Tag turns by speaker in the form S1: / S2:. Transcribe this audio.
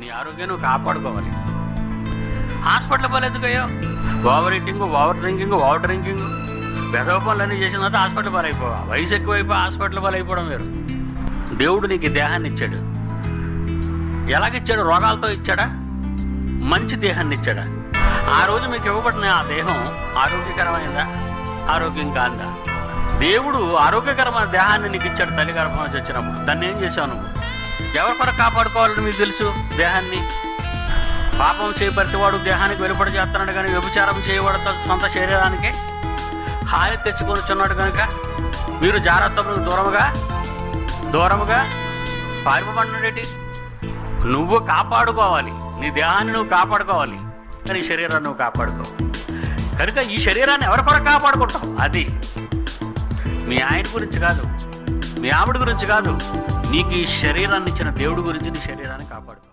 S1: నీ ఆరోగ్యం నువ్వు కాపాడుకోవాలి. హాస్పిటల్ పోలు ఎందుకయ్యో? Over eating over drinking over drinking. బెదవ పనులన్నీ చేసిన తర్వాత హాస్పిటల్ పాలైపోవా? వయసు ఎక్కువైపోయి హాస్పిటల్ పాలైపోవడం వేరు. దేవుడు నీకు ఈ దేహాన్ని ఇచ్చాడు. ఎలాగిచ్చాడు? రోగాలతో ఇచ్చాడా? మంచి దేహాన్ని ఇచ్చాడా? ఆ రోజు మీకు ఇవ్వబడిన ఆ దేహం ఆరోగ్యకరమైందా? ఆరోగ్యం కాందా? దేవుడు ఆరోగ్యకరమైన దేహాన్ని నీకు ఇచ్చాడు తల్లి గర్భం వచ్చినప్పుడు. దాన్ని ఏం చేశావు నువ్వు? ఎవరి కొరకు కాపాడుకోవాలని మీకు తెలుసు దేహాన్ని? పాపం చేపరిచేవాడు దేహానికి వెలుపడి చేస్తున్నాడు కానీ వ్యభిచారం చేయబడతా సొంత శరీరానికి? హాని తెచ్చుకొనిచున్నాడు కనుక మీరు జాగ్రత్తలు దూరముగా దూరముగా పారిపోబడినటి నువ్వు కాపాడుకోవాలి. నీ దేహాన్ని నువ్వు కాపాడుకోవాలి. కానీ శరీరాన్ని నువ్వు కాపాడుకో. కనుక ఈ శరీరాన్ని ఎవరి కొరకు కాపాడుకుంటావు? అది మీ ఆయన గురించి కాదు మీ ఆవిడ గురించి కాదు. నీకు ఈ శరీరాన్ని ఇచ్చిన దేవుడి గురించి నీ శరీరాన్ని కాపాడుకో.